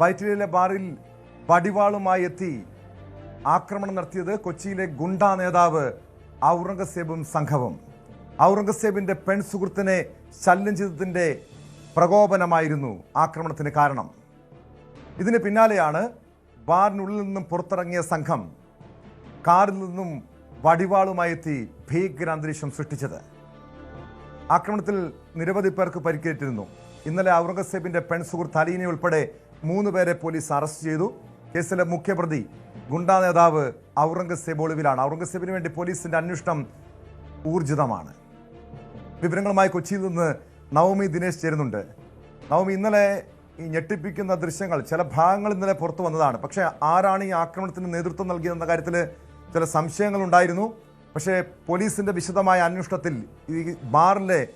വൈറ്റിലയിലെ ബാറിൽ വടിവാളുമായി എത്തി ആക്രമണം നടത്തിയത് കൊച്ചിയിലെ ഗുണ്ടാ നേതാവ് ഔറംഗസേബും സംഘവും. ഔറംഗസേബിന്റെ പെൺ സുഹൃത്തിനെ ശല്യം ചെയ്തതിന്റെ പ്രകോപനമായിരുന്നു ആക്രമണത്തിന് കാരണം. ഇതിന് പിന്നാലെയാണ് ബാറിനുള്ളിൽ നിന്നും പുറത്തിറങ്ങിയ സംഘം കാറിൽ നിന്നും വടിവാളുമായി എത്തി ഭീകര അന്തരീക്ഷം സൃഷ്ടിച്ചത്. ആക്രമണത്തിൽ നിരവധി പേർക്ക് പരിക്കേറ്റിരുന്നു. ഇന്നലെ ഔറംഗസേബിന്റെ പെൺ സുഹൃത്ത് അലീനെ ഉൾപ്പെടെ മൂന്ന് പേരെ പോലീസ് അറസ്റ്റ് ചെയ്തു. കേസിലെ മുഖ്യപ്രതി ഗുണ്ടാ നേതാവ് ഔറംഗസേബ് ഒളിവിലാണ്. ഔറംഗസേബിന് വേണ്ടി പോലീസിന്റെ അന്വേഷണം ഊർജിതമാണ്. വിവരങ്ങളുമായി കൊച്ചിയിൽ നിന്ന് നവമി ദിനേശ് ചേരുന്നുണ്ട്. നവമി ഇന്നലെ ഈ ഞെട്ടിപ്പിക്കുന്ന ദൃശ്യങ്ങൾ ചില ഭാഗങ്ങൾ ഇന്നലെ പുറത്തു വന്നതാണ്. പക്ഷേ ആരാണ് ഈ ആക്രമണത്തിന് നേതൃത്വം നൽകിയതെന്ന കാര്യത്തിൽ ചില സംശയങ്ങൾ ഉണ്ടായിരുന്നു. പക്ഷേ പോലീസിന്റെ വിശദമായ അന്വേഷണത്തിൽ ഈ ബാറിലെ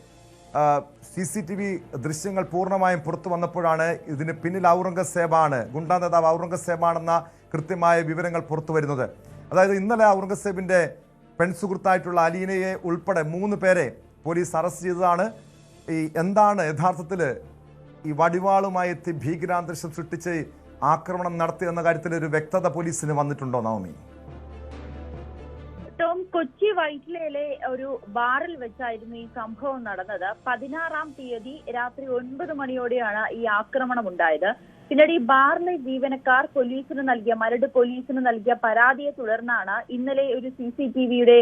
സി സി ടി വി ദൃശ്യങ്ങൾ പൂർണമായും പുറത്തു വന്നപ്പോഴാണ് ഇതിന് പിന്നിൽ ഔറംഗസേബാണ് ഗുണ്ടാ നേതാവ് ഔറംഗസേബാണെന്ന കൃത്യമായ വിവരങ്ങൾ പുറത്തു വരുന്നത്. അതായത് ഇന്നലെ ഔറംഗസേബിന്റെ പെൺസുഹൃത്തായിട്ടുള്ള അലീനയെ ഉൾപ്പെടെ മൂന്ന് പേരെ പോലീസ് അറസ്റ്റ് ചെയ്തതാണ്. ഈ എന്താണ് യഥാർത്ഥത്തിൽ ഈ വടിവാളുമായി എത്തി ഭീകരാന്തരീക്ഷം സൃഷ്ടിച്ച് ആക്രമണം നടത്തി എന്ന കാര്യത്തിൽ ഒരു വ്യക്തത പോലീസിന് വന്നിട്ടുണ്ടോ നവമി? ടോം കൊച്ചി വൈറ്റിലയിലെ ഒരു ബാറിൽ വെച്ചായിരുന്നു ഈ സംഭവം നടന്നത്. പതിനാറാം തീയതി രാത്രി ഒൻപത് മണിയോടെയാണ് ഈ ആക്രമണം ഉണ്ടായത്. പിന്നീട് ഈ ബാറിലെ ജീവനക്കാർ പോലീസിന് നൽകിയ മരട് പോലീസിന് നൽകിയ പരാതിയെ തുടർന്നാണ് ഇന്നലെ ഒരു സി സി ടി വിയുടെ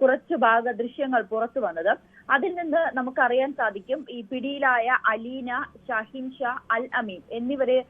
കുറച്ച് ഭാഗ ദൃശ്യങ്ങൾ പുറത്തു വന്നത്. അതിൽ നിന്ന് നമുക്കറിയാൻ സാധിക്കും ഈ പിടിയിലായ അലീന ഷാഹിൻ ഷാ അൽ അമീൻ എന്നിവരെ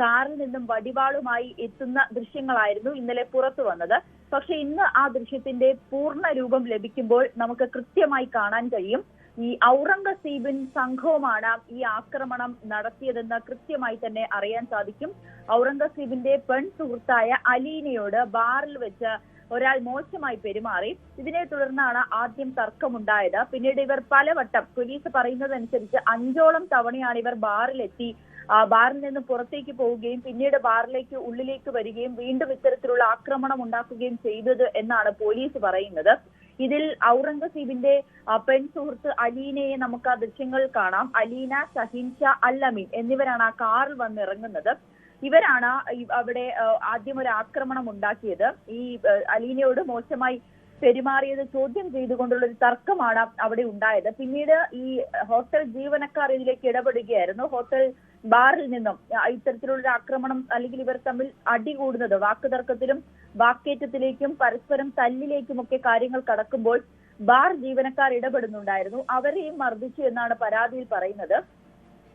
കാറിൽ നിന്നും വടിവാളുമായി എത്തുന്ന ദൃശ്യങ്ങളായിരുന്നു ഇന്നലെ പുറത്തു വന്നത്. പക്ഷെ ഇന്ന് ആ ദൃശ്യത്തിന്റെ പൂർണ രൂപം ലഭിക്കുമ്പോൾ നമുക്ക് കൃത്യമായി കാണാൻ കഴിയും. ഈ ഔറംഗസീബിൻ സംഘവുമാണ് ഈ ആക്രമണം നടത്തിയതെന്ന് കൃത്യമായി തന്നെ അറിയാൻ സാധിക്കും. ഔറംഗസീബിന്റെ പെൺ സുഹൃത്തായ അലീനയോട് ബാറിൽ വെച്ച് ഒരാൾ മോശമായി പെരുമാറി. ഇതിനെ തുടർന്നാണ് ആദ്യം തർക്കമുണ്ടായത്. പിന്നീട് ഇവർ പലവട്ടം പോലീസ് പറയുന്നതനുസരിച്ച് അഞ്ചോളം തവണയാണ് ഇവർ ബാറിലെത്തി ബാറിൽ നിന്ന് പുറത്തേക്ക് പോവുകയും പിന്നീട് ബാറിലേക്ക് ഉള്ളിലേക്ക് വരികയും വീണ്ടും ഇത്തരത്തിലുള്ള ആക്രമണം ഉണ്ടാക്കുകയും ചെയ്തത് എന്നാണ് പോലീസ് പറയുന്നത്. ഇതിൽ ഔറംഗസീബിന്റെ പെൺ സുഹൃത്ത് അലീനയെ നമുക്ക് ആ ദൃശ്യങ്ങൾ കാണാം. അലീന ഷഹിൻഷ അല്ലമീൻ എന്നിവരാണ് ആ കാറിൽ വന്നിറങ്ങുന്നത്. ഇവരാണ് അവിടെ ആദ്യം ഒരു ആക്രമണം ഉണ്ടാക്കിയത്. ഈ അലീനയോട് മോശമായി പെരുമാറിയത് ചോദ്യം ചെയ്തുകൊണ്ടുള്ള ഒരു തർക്കമാണ് അവിടെ ഉണ്ടായത്. പിന്നീട് ഈ ഹോട്ടൽ ജീവനക്കാർ ഇതിലേക്ക് ഇടപെടുകയായിരുന്നു. ഹോട്ടൽ ബാറിൽ നിന്നും ഇത്തരത്തിലുള്ള ആക്രമണം അല്ലെങ്കിൽ ഇവർ തമ്മിൽ അടി കൂടുന്നത് വാക്കുതർക്കത്തിലും വാക്കേറ്റത്തിലേക്കും പരസ്പരം തല്ലിലേക്കും ഒക്കെ കാര്യങ്ങൾ കടക്കുമ്പോൾ ബാർ ജീവനക്കാർ ഇടപെടുന്നുണ്ടായിരുന്നു. അവരെയും മർദ്ദിച്ചു എന്നാണ് പരാതിയിൽ പറയുന്നത്.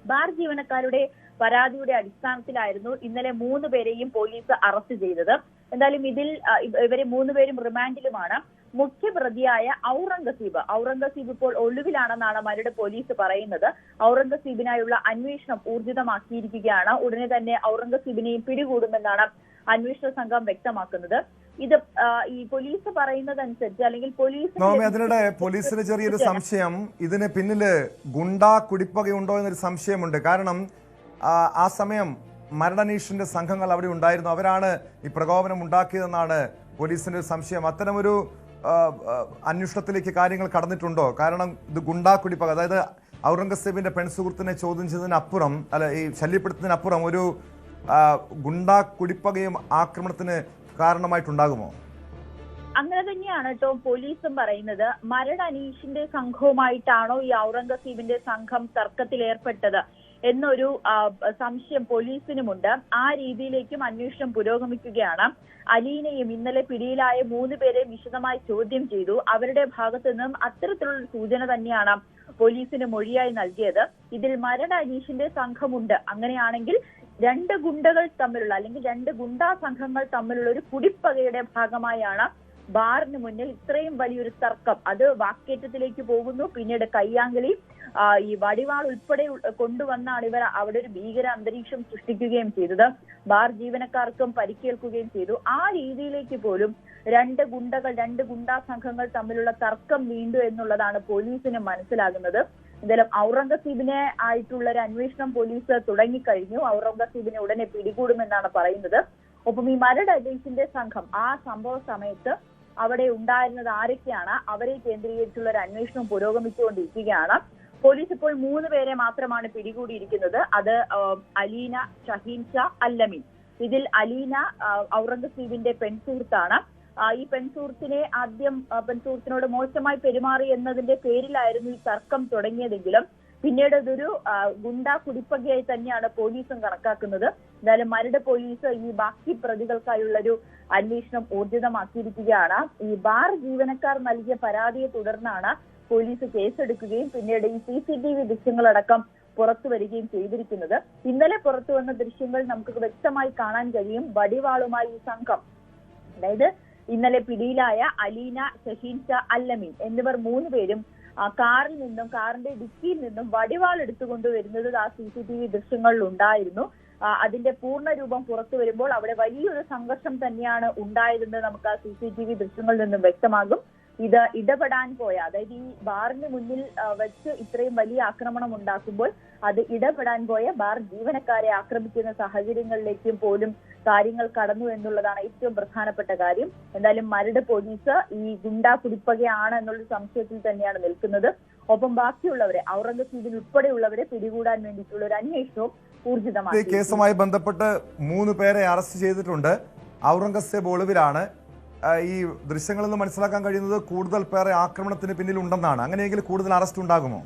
ബാർ ജീവനക്കാരുടെ പരാതിയുടെ അടിസ്ഥാനത്തിലായിരുന്നു ഇന്നലെ മൂന്ന് പേരെയും പോലീസ് അറസ്റ്റ് ചെയ്തത്. എന്തായാലും ഇതിൽ ഇവരെ മൂന്ന് ഇവരെ മൂന്നുപേരും റിമാൻഡിലുമാണ്. മുഖ്യപ്രതിയായ ഔറംഗസീബ്. ഔറംഗസീബ് ഇപ്പോൾ ഒളിവിലാണെന്നാണ് മരട് പോലീസ് പറയുന്നത്. ഔറംഗസീബിനായുള്ള അന്വേഷണം ഊർജിതമാക്കിയിരിക്കുകയാണ്. ഉടനെ തന്നെ ഔറംഗസീബിനെയും പിടികൂടുമെന്നാണ് അന്വേഷണ സംഘം വ്യക്തമാക്കുന്നത്. ഇത് ഈ പോലീസ് പറയുന്നതനുസരിച്ച് അല്ലെങ്കിൽ പോലീസ് അതിനിടെ പോലീസിന് ചെറിയൊരു സംശയം. ഇതിന് പിന്നിൽ ഗുണ്ടാ കുടിപ്പകയുണ്ടോ എന്നൊരു സംശയമുണ്ട്. കാരണം ആ, സമയം മരണനീഷിന്റെ സംഘങ്ങൾ അവിടെ ഉണ്ടായിരുന്നു. അവരാണ് ഈ പ്രകോപനം ഉണ്ടാക്കിയതെന്നാണ് പോലീസിന്റെ ഒരു സംശയം. അത്തരമൊരു അന്വേഷണത്തിലേക്ക് കാര്യങ്ങൾ കടന്നിട്ടുണ്ടോ? കാരണം ഇത് ഗുണ്ടാ പക അതായത് ഔറംഗസേബിന്റെ പെൺസുഹൃത്തിനെ ചോദ്യം ചെയ്തതിനപ്പുറം അല്ല ഈ ശല്യപ്പെടുത്തുന്നതിനപ്പുറം ഒരു ഗുണ്ടാ കുടിപ്പകയും ആക്രമണത്തിന് കാരണമായിട്ടുണ്ടാകുമോ? അങ്ങനെ തന്നെയാണ് കേട്ടോ പോലീസും പറയുന്നത്. മരട് അനീഷിന്റെ സംഘവുമായിട്ടാണോ ഈ ഔറംഗസീബിന്റെ സംഘം തർക്കത്തിൽ ഏർപ്പെട്ടത് എന്നൊരു സംശയം പോലീസിനുമുണ്ട്. ആ രീതിയിലേക്കും അന്വേഷണം പുരോഗമിക്കുകയാണ്. അലീനയും ഇന്നലെ പിടിയിലായ മൂന്ന് പേരെ വിശദമായി ചോദ്യം ചെയ്തു. അവരുടെ ഭാഗത്തു നിന്നും അത്തരത്തിലുള്ള സൂചന തന്നെയാണ് പോലീസിന് മൊഴിയായി നൽകിയത്. ഇതിൽ മരട് അനീഷിന്റെ സംഘമുണ്ട്. അങ്ങനെയാണെങ്കിൽ രണ്ട് ഗുണ്ടകൾ തമ്മിലുള്ള അല്ലെങ്കിൽ രണ്ട് ഗുണ്ടാ സംഘങ്ങൾ തമ്മിലുള്ള ഒരു കുടിപ്പകയുടെ ഭാഗമായാണ് ബാറിന് മുന്നിൽ ഇത്രയും വലിയൊരു തർക്കം. അത് വാക്കേറ്റത്തിലേക്ക് പോകുന്നു. പിന്നീട് കയ്യാങ്കളി ഈ വടിവാൾ ഉൾപ്പെടെ കൊണ്ടുവന്നാണ് ഇവർ അവിടെ ഒരു ഭീകര അന്തരീക്ഷം സൃഷ്ടിക്കുകയും ചെയ്തത്. ബാർ ജീവനക്കാർക്കും പരിക്കേൽക്കുകയും ചെയ്തു. ആ രീതിയിലേക്ക് പോലും രണ്ട് ഗുണ്ടകൾ രണ്ട് ഗുണ്ടാ സംഘങ്ങൾ തമ്മിലുള്ള തർക്കം നീണ്ടു എന്നുള്ളതാണ് പോലീസിന് മനസ്സിലാകുന്നത്. എന്തായാലും ഔറംഗസീബിനെ ആയിട്ടുള്ള ഒരു അന്വേഷണം പോലീസ് തുടങ്ങിക്കഴിഞ്ഞു. ഔറംഗസീബിനെ ഉടനെ പിടികൂടുമെന്നാണ് പറയുന്നത്. ഒപ്പം ഈ മരട് അജയ്സിന്റെ സംഘം ആ സംഭവ സമയത്ത് അവിടെ ഉണ്ടായിരുന്നത് ആരൊക്കെയാണ്? അവരെ കേന്ദ്രീകരിച്ചുള്ള ഒരു അന്വേഷണം പുരോഗമിച്ചുകൊണ്ടിരിക്കുകയാണ്. പോലീസ് ഇപ്പോൾ മൂന്ന് പേരെ മാത്രമാണ് പിടികൂടിയിരിക്കുന്നത്. അത് അലീന ഷഹീൻ ഷാ അല്ലമീൻ. ഇതിൽ അലീന ഔറംഗസീബിന്റെ പെൺസുഹൃത്താണ്. ഈ പെൺസുഹൃത്തിനെ ആദ്യം പെൺസുഹൃത്തിനോട് മോശമായി പെരുമാറി എന്നതിന്റെ പേരിലായിരുന്നു ഈ തർക്കം തുടങ്ങിയതെങ്കിലും പിന്നീട് ഇതൊരു ഗുണ്ടാ കുടിപ്പകയായി തന്നെയാണ് പോലീസും കണക്കാക്കുന്നത്. എന്തായാലും മരട് പോലീസ് ഈ ബാക്കി പ്രതികൾക്കായുള്ള ഒരു അന്വേഷണം ഊർജിതമാക്കിയിരിക്കുകയാണ്. ഈ ബാർ ജീവനക്കാർ നൽകിയ പരാതിയെ തുടർന്നാണ് പോലീസ് കേസെടുക്കുകയും പിന്നീട് ഈ സി സി ടി വി ദൃശ്യങ്ങളടക്കം പുറത്തു വരികയും ചെയ്തിരിക്കുന്നത്. ഇന്നലെ പുറത്തു വന്ന ദൃശ്യങ്ങൾ നമുക്ക് വ്യക്തമായി കാണാൻ കഴിയും. വടിവാളുമായി ഈ സംഘം അതായത് ഇന്നലെ പിടിയിലായ അലീന ഷഹീൻ ഷാ അല്ലമീൻ എന്നിവർ മൂന്ന് പേരും കാറിൽ നിന്നും കാറിന്റെ ഡിക്കിയിൽ നിന്നും വടിവാൾ എടുത്തുകൊണ്ട് വരുന്നത് ആ സി സി ടി വി ദൃശ്യങ്ങളിൽ ഉണ്ടായിരുന്നു അതിന്റെ പൂർണ രൂപം പുറത്തു വരുമ്പോൾ അവിടെ വലിയൊരു സംഘർഷം തന്നെയാണ് ഉണ്ടായതെന്ന് നമുക്ക് ആ സി സി ടി വി ദൃശ്യങ്ങളിൽ നിന്നും വ്യക്തമാകും. ഇത് ഇടപെടാൻ പോയ അതായത് ഈ ബാറിന് മുന്നിൽ വെച്ച് ഇത്രയും വലിയ ആക്രമണം ഉണ്ടാക്കുമ്പോൾ അത് ഇടപെടാൻ പോയ ബാർ ജീവനക്കാരെ ആക്രമിക്കുന്ന സാഹചര്യങ്ങളിലേക്കും പോലും കാര്യങ്ങൾ കടന്നു എന്നുള്ളതാണ് ഏറ്റവും പ്രധാനപ്പെട്ട കാര്യം. എന്തായാലും മരട് പോലീസ് ഈ ഗുണ്ടാ കുടിപ്പകയാണ് എന്നുള്ള സംശയത്തിൽ തന്നെയാണ് നിൽക്കുന്നത്. ഒപ്പം ബാക്കിയുള്ളവരെ ഔറംഗസീബിൽ ഉൾപ്പെടെയുള്ളവരെ പിടികൂടാൻ വേണ്ടിയിട്ടുള്ള ഒരു അന്വേഷണവും ഈ കേസുമായി ബന്ധപ്പെട്ട് മൂന്ന് പേരെ അറസ്റ്റ് ചെയ്തിട്ടുണ്ട്. ഔറംഗസേബ് ഒളിവിലാണ്. ഈ ദൃശ്യങ്ങളിൽ നിന്ന് മനസ്സിലാക്കാൻ കഴിയുന്നത് കൂടുതൽ പേരെ ആക്രമണത്തിന് പിന്നിലുണ്ടെന്നാണ്. അങ്ങനെയെങ്കിൽ കൂടുതൽ അറസ്റ്റ് ഉണ്ടാകുമോ?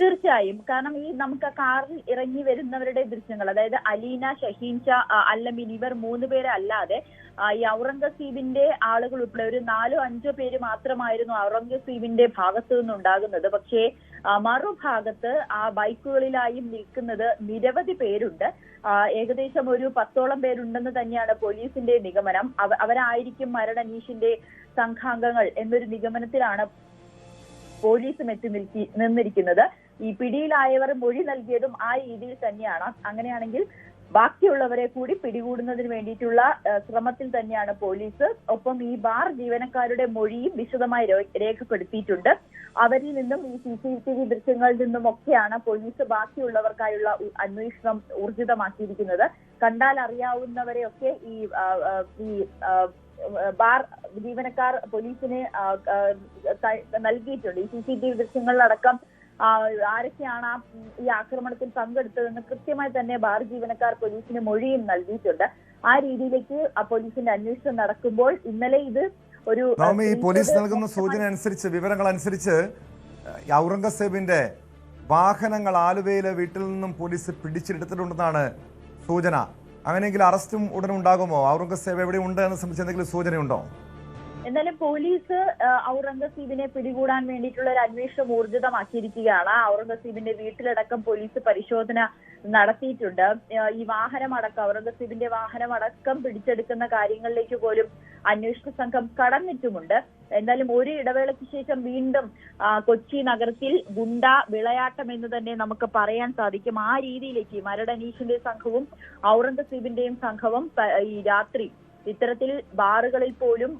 തീർച്ചയായും. കാരണം ഈ നമുക്ക് കാറിൽ ഇറങ്ങി വരുന്നവരുടെ ദൃശ്യങ്ങൾ അതായത് അലീന ഷഹീൻ ഷാ അല്ലമീൻ ഇവർ മൂന്ന് പേരെ അല്ലാതെ ഈ ഔറംഗസീബിന്റെ ആളുകൾ ഉൾപ്പെടെ ഒരു നാലോ അഞ്ചോ പേര് മാത്രമായിരുന്നു ഔറംഗസീബിന്റെ ഭാഗത്തു നിന്നുണ്ടാകുന്നത്. പക്ഷേ മറുഭാഗത്ത് ആ ബൈക്കുകളിലായും നിൽക്കുന്നത് നിരവധി പേരുണ്ട്. ഏകദേശം ഒരു പത്തോളം പേരുണ്ടെന്ന് തന്നെയാണ് പോലീസിന്റെ നിഗമനം. അവരായിരിക്കും മരണനീഷിന്റെ സംഘാംഗങ്ങൾ എന്നൊരു നിഗമനത്തിലാണ് പോലീസും എത്തി നിൽക്കി നിന്നിരിക്കുന്നത്. ഈ പിടിയിലായവർ മൊഴി നൽകിയതും ആ രീതിയിൽ തന്നെയാണ്. അങ്ങനെയാണെങ്കിൽ ബാക്കിയുള്ളവരെ കൂടി പിടികൂടുന്നതിന് വേണ്ടിയിട്ടുള്ള ശ്രമത്തിൽ തന്നെയാണ് പോലീസ്. ഒപ്പം ഈ ബാർ ജീവനക്കാരുടെ മൊഴിയും വിശദമായി രേഖപ്പെടുത്തിയിട്ടുണ്ട്. അവരിൽ നിന്നും ഈ സി സി ടി വി ദൃശ്യങ്ങളിൽ നിന്നും ഒക്കെയാണ് പോലീസ് ബാക്കിയുള്ളവർക്കായുള്ള അന്വേഷണം ഊർജിതമാക്കിയിരിക്കുന്നത്. കണ്ടാൽ അറിയാവുന്നവരെയൊക്കെ ഈ ഈ ബാർ ജീവനക്കാർ പോലീസിന് നൽകിയിട്ടുണ്ട്. ഈ സി സി ടി വി ദൃശ്യങ്ങളിലടക്കം ആരൊക്കെയാണ് ആ ഈ ആക്രമണത്തിൽ പങ്കെടുത്തതെന്ന് കൃത്യമായി തന്നെ ബാർ ജീവനക്കാർ പോലീസിന് മൊഴിയും നൽകിയിട്ടുണ്ട്. ആ രീതിയിലേക്ക് ആ പോലീസിന്റെ അന്വേഷണം നടക്കുമ്പോൾ ഇന്നലെ ഇത് ഒരു ഈ പോലീസ് നൽകുന്ന സൂചന അനുസരിച്ച് വിവരങ്ങൾ അനുസരിച്ച് ഔറംഗസേബിന്റെ വാഹനങ്ങൾ ആലുവയിലെ വീട്ടിൽ നിന്നും പോലീസ് പിടിച്ചെടുത്തിട്ടുണ്ടെന്നാണ് സൂചന. അങ്ങനെയെങ്കിൽ അറസ്റ്റും ഉടൻ ഉണ്ടാകുമോ? ഔറംഗസേബ് എവിടെ ഉണ്ട് എന്ന് സംബന്ധിച്ച് എന്തെങ്കിലും സൂചനയുണ്ടോ? എന്നാലും പോലീസ് ഔറംഗസീബിനെ പിടികൂടാൻ വേണ്ടിയിട്ടുള്ള ഒരു അന്വേഷണം ഊർജിതമാക്കിയിരിക്കുകയാണ്. ഔറംഗസീബിന്റെ വീട്ടിലടക്കം പോലീസ് പരിശോധന നടത്തിയിട്ടുണ്ട്. ഈ വാഹനമടക്കം ഔറംഗസീബിന്റെ വാഹനമടക്കം പിടിച്ചെടുക്കുന്ന കാര്യങ്ങളിലേക്ക് പോലും അന്വേഷണ സംഘം കടന്നിട്ടുമുണ്ട്. എന്തായാലും ഒരു ഇടവേളയ്ക്ക് ശേഷം വീണ്ടും കൊച്ചി നഗരത്തിൽ ഗുണ്ട വിളയാട്ടം എന്ന് തന്നെ നമുക്ക് പറയാൻ സാധിക്കും. ആ രീതിയിലേക്ക് മരടനീഷിന്റെ സംഘവും ഔറംഗസീബിന്റെയും സംഘവും ഈ രാത്രി ഇത്തരത്തിൽ ബാറുകളിൽ പോലും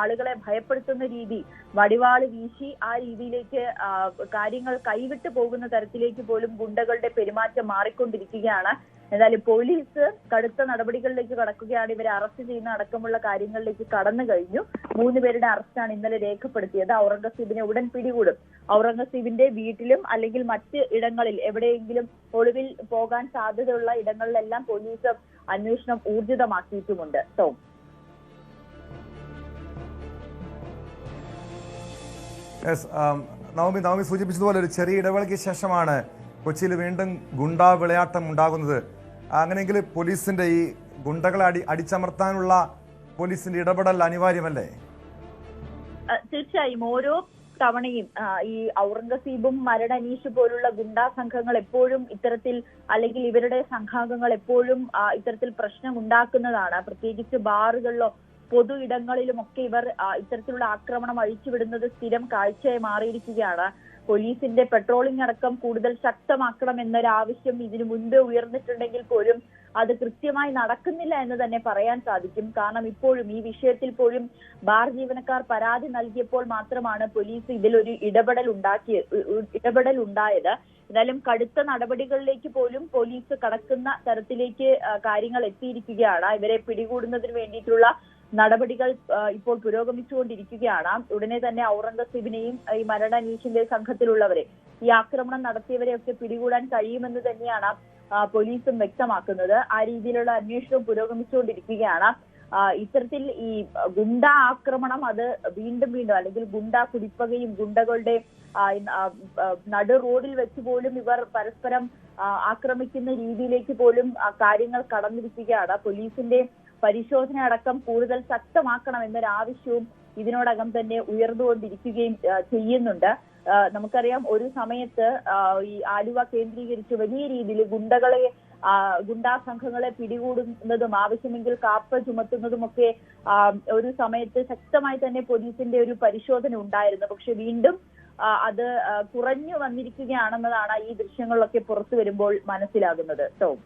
ആളുകളെ ഭയപ്പെടുത്തുന്ന രീതി വടിവാൾ വീശി ആ രീതിയിലേക്ക് കാര്യങ്ങൾ കൈവിട്ട് പോകുന്ന തരത്തിലേക്ക് പോലും ഗുണ്ടകളുടെ പെരുമാറ്റം മാറിക്കൊണ്ടിരിക്കുകയാണ്. എന്നാലും പോലീസ് കടുത്ത നടപടികളിലേക്ക് കടക്കുകയാണ്. ഇവരെ അറസ്റ്റ് ചെയ്യുന്ന അടക്കമുള്ള കാര്യങ്ങളിലേക്ക് കടന്നു കഴിഞ്ഞു. മൂന്ന് പേരുടെ അറസ്റ്റാണ് ഇന്നലെ രേഖപ്പെടുത്തിയത്. ഔറംഗസീബിനെ ഉടൻ പിടികൂടും. ഔറംഗസീബിന്റെ വീട്ടിലും അല്ലെങ്കിൽ മറ്റ് ഇടങ്ങളിൽ എവിടെയെങ്കിലും ഒളിവിൽ പോകാൻ സാധ്യതയുള്ള ഇടങ്ങളിലെല്ലാം പോലീസ് അന്വേഷണം ഊർജിതമാക്കിയിട്ടുമുണ്ട്. ടോം നവമി നവമി സൂചിപ്പിച്ചതുപോലെ ഒരു ചെറിയ ഇടവേളയ്ക്ക് ശേഷമാണ് കൊച്ചിയിൽ വീണ്ടും ഗുണ്ടാ വിളയാട്ടം ഉണ്ടാകുന്നത്. അങ്ങനെയെങ്കിൽ പോലീസിന്റെ ഈ ഗുണ്ടകളെ അടി അടിച്ചമർത്താനുള്ള പോലീസിന്റെ ഇടപെടൽ അനിവാര്യമല്ലേ? തീർച്ചയായും. ഓരോ തവണയും ഈ ഔറംഗസീബും മരടനീഷ് പോലുള്ള ഗുണ്ടാ സംഘങ്ങൾ എപ്പോഴും ഇത്തരത്തിൽ അല്ലെങ്കിൽ ഇവരുടെ സംഘാംഗങ്ങൾ എപ്പോഴും ഇത്തരത്തിൽ പ്രശ്നം ഉണ്ടാക്കുന്നതാണ് പ്രത്യേകിച്ച് ബാറുകളിലോ പൊതു ഇടങ്ങളിലുമൊക്കെ ഇവർ ആ, ഇത്തരത്തിലുള്ള ആക്രമണം അഴിച്ചുവിടുന്നത് സ്ഥിരം കാഴ്ചയായി മാറിയിരിക്കുകയാണ്. പോലീസിന്റെ പെട്രോളിംഗ് അടക്കം കൂടുതൽ ശക്തമാക്കണം എന്നൊരു ആവശ്യം ഇതിനു മുൻപ് ഉയർന്നിട്ടുണ്ടെങ്കിൽ പോലും അത് കൃത്യമായി നടക്കുന്നില്ല എന്ന് തന്നെ പറയാൻ സാധിക്കും. കാരണം ഇപ്പോഴും ഈ വിഷയത്തിൽ പോലും ബാർ ജീവനക്കാർ പരാതി നൽകിയപ്പോൾ മാത്രമാണ് പോലീസ് ഇതിലൊരു ഇടപെടൽ ഉണ്ടാക്കിയ ഇടപെടൽ ഉണ്ടായത് എന്നാലും കടുത്ത നടപടികളിലേക്ക് പോലും പോലീസ് കടക്കുന്ന തരത്തിലേക്ക് കാര്യങ്ങൾ എത്തിയിരിക്കുകയാണ്. ഇവരെ പിടികൂടുന്നതിന് വേണ്ടിയിട്ടുള്ള നടപടികൾ ഇപ്പോൾ പുരോഗമിച്ചുകൊണ്ടിരിക്കുകയാണ്. ഉടനെ തന്നെ ഔറംഗസീബിനെയും ഈ മരണനീഷിന്റെ സംഘത്തിലുള്ളവരെ ഈ ആക്രമണം നടത്തിയവരെയൊക്കെ പിടികൂടാൻ കഴിയുമെന്ന് തന്നെയാണ് പോലീസും വ്യക്തമാക്കുന്നത്. ആ രീതിയിലുള്ള അന്വേഷണം പുരോഗമിച്ചുകൊണ്ടിരിക്കുകയാണ്. ഇത്തരത്തിൽ ഈ ഗുണ്ട ആക്രമണം അത് വീണ്ടും വീണ്ടും അല്ലെങ്കിൽ ഗുണ്ട കുടിപ്പകയും ഗുണ്ടകളുടെ നടു റോഡിൽ വെച്ച് പോലും ഇവർ പരസ്പരം ആക്രമിക്കുന്ന രീതിയിലേക്ക് പോലും കാര്യങ്ങൾ കടന്നിരിക്കുകയാണ്. പോലീസിന്റെ പരിശോധന അടക്കം കൂടുതൽ ശക്തമാക്കണം എന്നൊരു ആവശ്യവും ഇതിനോടകം തന്നെ ഉയർന്നുകൊണ്ടിരിക്കുകയും ചെയ്യുന്നുണ്ട്. നമുക്കറിയാം ഒരു സമയത്ത് ഈ ആലുവ കേന്ദ്രീകരിച്ച് വലിയ രീതിയിൽ ഗുണ്ടകളെ ഗുണ്ടാ സംഘങ്ങളെ പിടികൂടുന്നതും ആവശ്യമെങ്കിൽ കാപ്പ ചുമത്തുന്നതുമൊക്കെ ഒരു സമയത്ത് ശക്തമായി തന്നെ പോലീസിന്റെ ഒരു പരിശോധന ഉണ്ടായിരുന്നു. പക്ഷെ വീണ്ടും അത് കുറഞ്ഞു വന്നിരിക്കുകയാണെന്നതാണ് ഈ ദൃശ്യങ്ങളിലൊക്കെ പുറത്തു വരുമ്പോൾ മനസ്സിലാകുന്നത്. ടോം.